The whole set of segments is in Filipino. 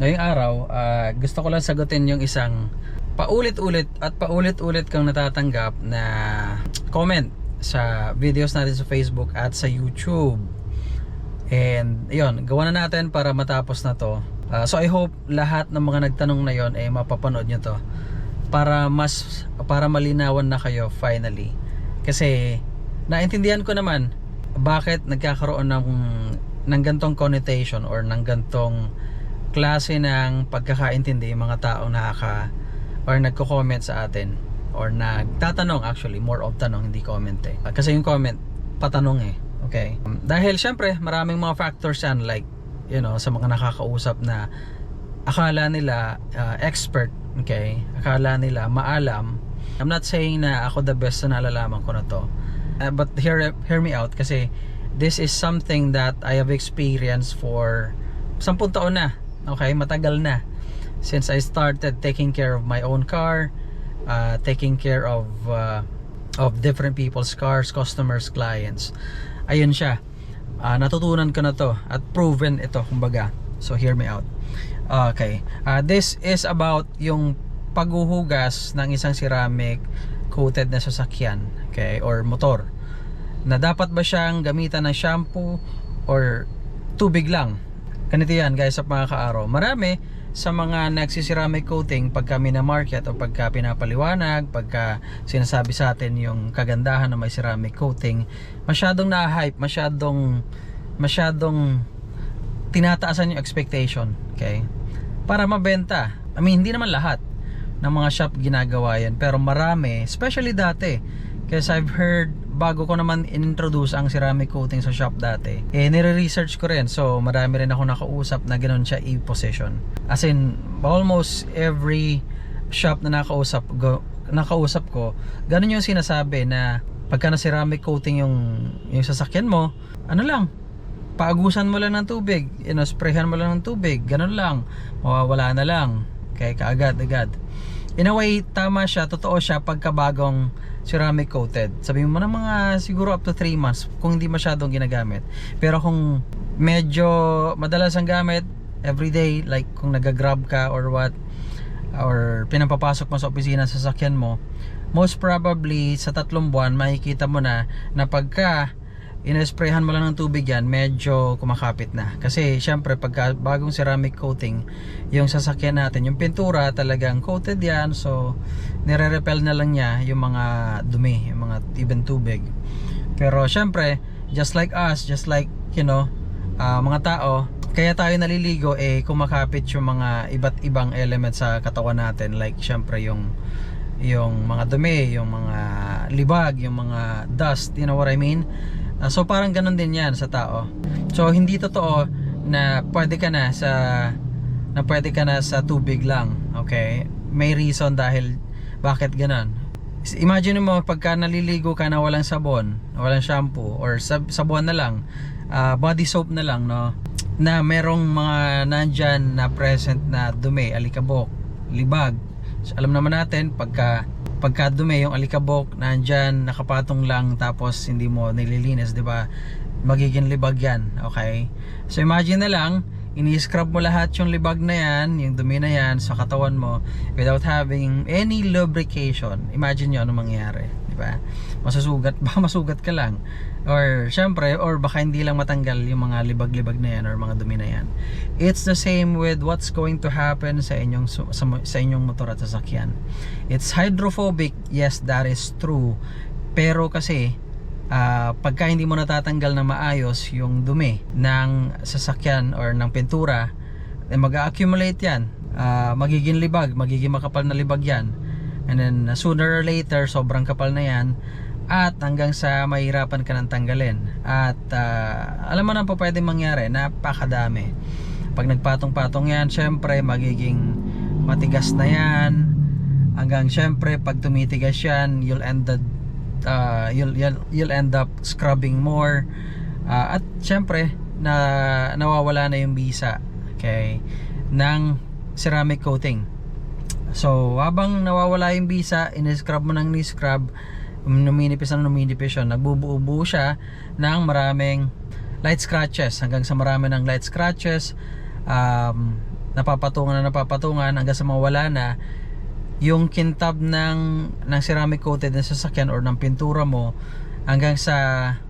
ngayong araw, ah, gusto ko lang sagutin yung isang paulit-ulit at paulit-ulit kang natatanggap na comment sa videos natin sa Facebook at sa YouTube. And yun, gawa na natin para matapos na to. Ah, so I hope lahat ng mga nagtanong na yon ay mapapanood nyo to para mas para malinawan na kayo finally. Kasi naintindihan ko naman bakit nagkakaroon ng ng gantong connotation or ng gantong klase ng pagkakaintindi yung mga taong nakaka or nagko-comment sa atin or nagtatanong actually more of tanong hindi comment eh. Kasi yung comment patanong eh okay? Um, dahil syempre maraming mga factors yan like you know sa mga nakakausap na akala nila uh, expert okay? Akala nila maalam. I'm not saying na ako the best na nalalaman ko na to. Uh, but hear, hear me out kasi this is something that I have experienced for 10 taon na okay matagal na since I started taking care of my own car uh, taking care of uh, of different people's cars customers clients. Ayun siya. Uh, natutunan ko na to at proven ito kumbaga. So hear me out. Okay. Uh, this is about yung paghuhugas ng isang ceramic coated na sasakyan okay or motor. Na dapat ba siyang gamitan ng shampoo or tubig lang ganito yan guys sa mga kaaraw. Marami sa mga nagsiceramic coating pagka market o pagka pinapaliwanag pagka sinasabi sa atin yung kagandahan ng may ceramic coating masyadong na-hype masyadong masyadong tinataasan yung expectation okay? Para mabenta. I mean hindi naman lahat ng mga shop ginagawa yan pero marami especially dati. Kasi I've heard bago ko naman introduce ang ceramic coating sa shop dati eh nire-research ko rin. So marami rin ako nakausap na ganoon siya i-position as in almost every shop na nakausap go, nakausap ko ganun yung sinasabi na pagka na ceramic coating yung yung sasakyan mo ano lang paagusan mo lang ng tubig you know, sprayhan mo lang ng tubig ganun lang mawawala na lang kaya kaagad-agad. In a way tama siya totoo siya pagkabagong ceramic coated. Sabi mo na mga siguro up to 3 months kung hindi masyadong ginagamit. Pero kung medyo madalas ang gamit everyday like kung nagagrab ka or what or pinapapasok mo sa opisina sa sasakyan mo most probably sa tatlong buwan makikita mo na na pagka inesprayhan mo lang ng tubig yan medyo kumakapit na. Kasi syempre pagka bagong ceramic coating yung sasakyan natin yung pintura talagang coated yan. So nire-repel na lang niya yung mga dumi yung mga even tubig. Pero syempre just like us just like you know ah, mga tao kaya tayo naliligo eh kumakapit yung mga iba't ibang element sa katawan natin. Like syempre yung yung mga dumi, yung mga libag, yung mga dust, you know what I mean? Uh, so parang ganun din yan sa tao. So hindi totoo na pwede ka na sa na pwede ka na sa tubig lang, okay? May reason dahil bakit ganun. Imagine mo pagka naliligo ka na walang sabon, walang shampoo or sab sabon na lang, ah, body soap na lang, no? Na merong mga nandyan na present na dumi, alikabok, libag. So, alam naman natin pagka pagka dumi yung alikabok nandyan nakapatong lang tapos hindi mo nililinis, 'di ba? Magiging libag 'yan, okay? So imagine na lang ini-scrub mo lahat yung libag na yan, yung dumi na yan sa katawan mo without having any lubrication. Imagine nyo ano mangyayari, di ba? Masusugat, baka masugat ka lang. Or syempre, or baka hindi lang matanggal yung mga libag-libag na yan or mga dumi na yan. It's the same with what's going to happen sa inyong sa, sa inyong motor at sasakyan. It's hydrophobic, yes, that is true. Pero kasi ah, pagka hindi mo natatanggal na maayos yung dumi ng sasakyan or ng pintura, eh, mag-accumulate yan. Ah, magiging libag, magiging makapal na libag yan. And then uh, sooner or later, sobrang kapal na yan. At hanggang sa mahirapan ka ng tanggalin. At ah, alam mo na po pwede mangyari, napakadami. Pag nagpatong-patong yan, syempre magiging matigas na yan. Hanggang syempre pag tumitigas yan, you'll end the uh, you'll, you'll, you'll end up scrubbing more. Uh, at syempre na nawawala na yung bisa okay ng ceramic coating. So habang nawawala yung bisa in-scrub mo ng ni-scrub numinipis na numinipis yun nagbubuo siya ng maraming light scratches. Hanggang sa marami ng light scratches um, napapatungan na napapatungan hanggang sa mawala na yung kintab ng ng ceramic coated na sasakyan or ng pintura mo hanggang sa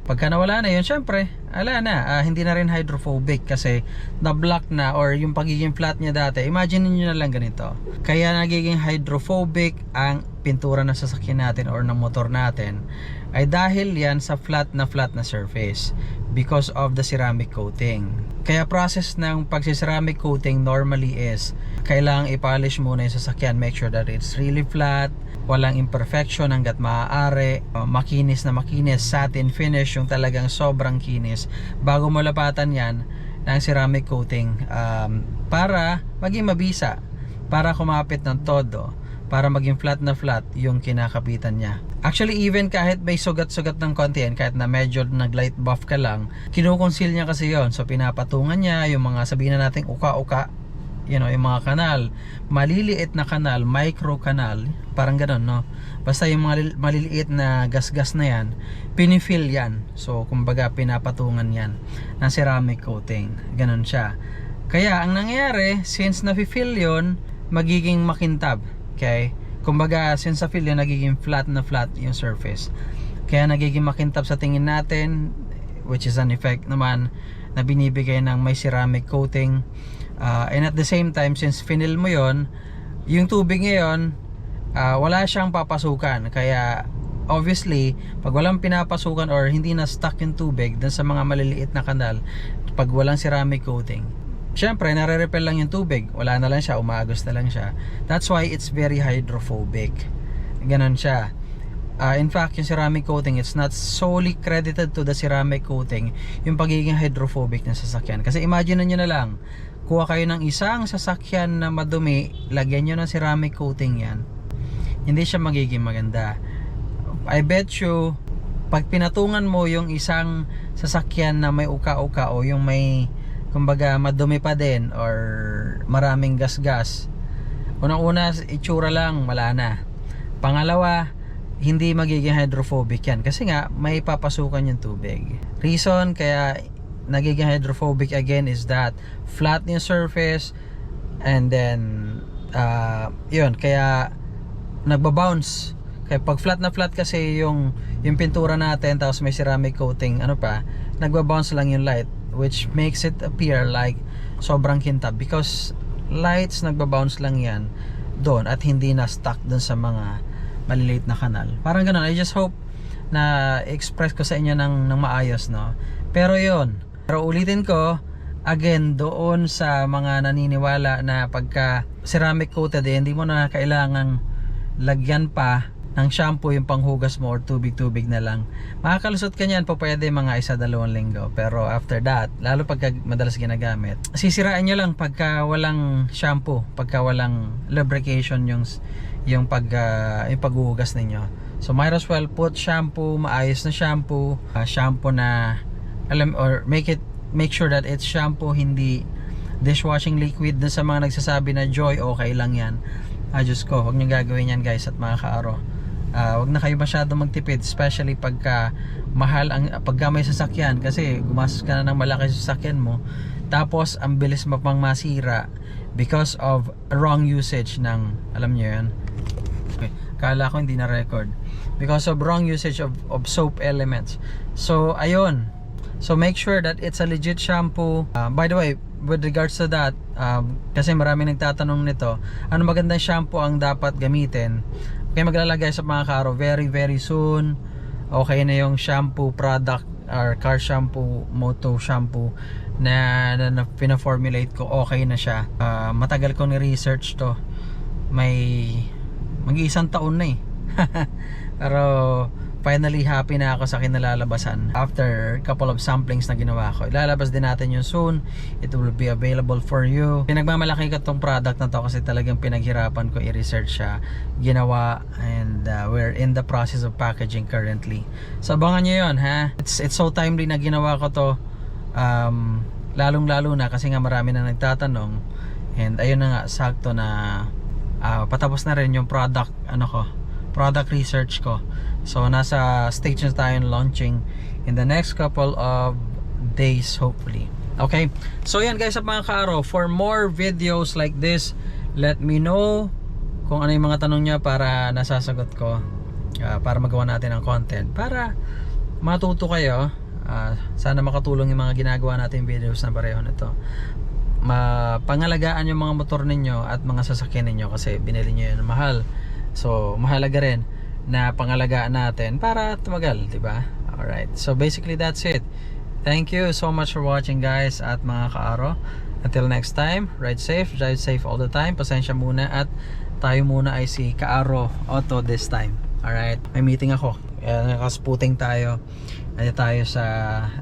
pagka nawala na yun syempre ala na. Ah, hindi na rin hydrophobic kasi na block na or yung pagiging flat niya dati imagine niyo na lang ganito. Kaya nagiging hydrophobic ang pintura ng sasakyan natin or ng motor natin ay dahil yan sa flat na flat na surface because of the ceramic coating kaya process ng pagsiceramic coating normally is kailangang i-polish muna yung sasakyan make sure that it's really flat walang imperfection hanggat maaari uh, makinis na makinis satin finish yung talagang sobrang kinis. Bago mo lapatan yan ng ceramic coating um, para maging mabisa para kumapit ng todo para maging flat na flat yung kinakapitan niya. Actually, even kahit may sugat-sugat ng konti yan, kahit na medyo nag-light buff ka lang, kinukonceal niya kasi yon So, pinapatungan niya yung mga sabihin na natin uka-uka, you know, yung mga kanal, maliliit na kanal, micro kanal, parang ganun, no? Basta yung mga lil- maliliit na gas-gas na yan, pinifill yan. So, kumbaga, pinapatungan yan ng ceramic coating. Ganun siya. Kaya, ang nangyayari, since nafe-fill magiging makintab. Okay? Kumbaga, since na-fill yun, nagiging flat na flat yung surface. Kaya nagiging makintab sa tingin natin, which is an effect naman na binibigay ng may ceramic coating. Uh, and at the same time, since finil mo yon yung tubig ngayon, ah, wala siyang papasukan. Kaya, obviously, pag walang pinapasukan or hindi na stuck yung tubig dun sa mga maliliit na kanal, pag walang ceramic coating, syempre, nare-repel lang yung tubig. Wala na lang siya, umagos na lang siya. That's why it's very hydrophobic. Ganon siya. Ah, in fact, yung ceramic coating, it's not solely credited to the ceramic coating yung pagiging hydrophobic ng sasakyan. Kasi imagine nyo na lang, kuha kayo ng isang sasakyan na madumi, lagyan nyo ng ceramic coating yan. Hindi siya magiging maganda. I bet you, pag pinatungan mo yung isang sasakyan na may uka-uka o yung may, kumbaga, madumi pa din or maraming gas-gas, unang-una, itsura lang, wala na. Pangalawa, hindi magiging hydrophobic yan. Kasi nga may papasukan yung tubig. Reason kaya nagiging hydrophobic again is that flat yung surface and then uh, yun kaya nagbabounce. Kaya pag flat na flat kasi yung yung pintura natin tapos may ceramic coating ano pa nagbabounce lang yung light which makes it appear like sobrang kintab because lights nagbabounce lang yan doon at hindi na stuck doon sa mga maliliit na kanal. Parang ganun. I just hope na express ko sa inyo ng, ng maayos, no? Pero yon Pero ulitin ko, again, doon sa mga naniniwala na pagka ceramic coated, eh, hindi mo na kailangang lagyan pa ng shampoo yung panghugas mo or tubig-tubig na lang. Makakalusot ka niyan po pwede mga isa dalawang linggo. Pero after that, lalo pagka madalas ginagamit, sisiraan nyo lang pagka walang shampoo, pagka walang lubrication yung yung pag ah, yung paghuhugas ninyo. So might as well put shampoo, maayos na shampoo, ah, shampoo na alam or make it make sure that it's shampoo hindi dishwashing liquid dun sa mga nagsasabi na joy okay lang yan ah Diyos ko huwag nyo gagawin yan guys at mga kaaro Ah, wag na kayo masyado magtipid especially pagka mahal ang pagka may sasakyan. Kasi gumastos ka na ng malaki sa sasakyan mo. Tapos ang bilis mo pang masira because of wrong usage ng alam nyo yan okay. kala ko hindi na record. Because of wrong usage of, of soap elements. So ayun. So make sure that it's a legit shampoo. Uh, by the way with regards to that um, kasi marami nagtatanong nito ano magandang shampoo ang dapat gamitin kaya maglalagay sa mga karo very very soon okay na yung shampoo product or car shampoo moto shampoo na, na, na pina-formulate ko. Okay na siya. Ah, matagal ko ni research to. May mag-iisang taon na eh. Pero finally happy na ako sa kinalalabasan. After couple of samplings na ginawa ko ilalabas din natin yun soon. It will be available for you. Pinagmamalaki ko tong product na to kasi talagang pinaghirapan ko i-research siya ginawa and uh, we're in the process of packaging currently. So abangan nyo yun ha? It's, it's so timely na ginawa ko to. Um, lalong lalo na kasi nga marami na nagtatanong. And ayun na nga sakto na ah, patapos na rin yung product ano ko product research ko. So nasa stage na tayo ng launching in the next couple of days hopefully. Okay? So yan guys sa mga kaaro, for more videos like this, let me know kung ano yung mga tanong niya para nasasagot ko ah, para magawa natin ng content. Para matuto kayo Ah, sana makatulong yung mga ginagawa natin videos na pareho nito mapangalagaan yung mga motor ninyo at mga sasakyan ninyo kasi binili nyo yun mahal so mahalaga rin na pangalagaan natin para tumagal di ba? Alright. So basically that's it. Thank you so much for watching guys at mga kaaro. Until next time ride safe drive safe all the time. Pasensya muna at tayo muna ay si Kaaro Auto this time. Alright. May meeting ako. Kaya nakasputing tayo. Ano tayo sa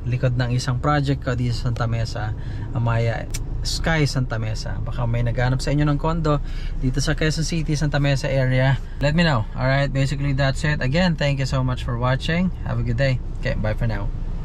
likod ng isang project ko dito sa Santa Mesa Amaya Sky Santa Mesa. Baka may naghanap sa inyo ng condo dito sa Quezon City Santa Mesa area. Let me know. Alright basically that's it. Again thank you so much for watching. Have a good day. Okay bye for now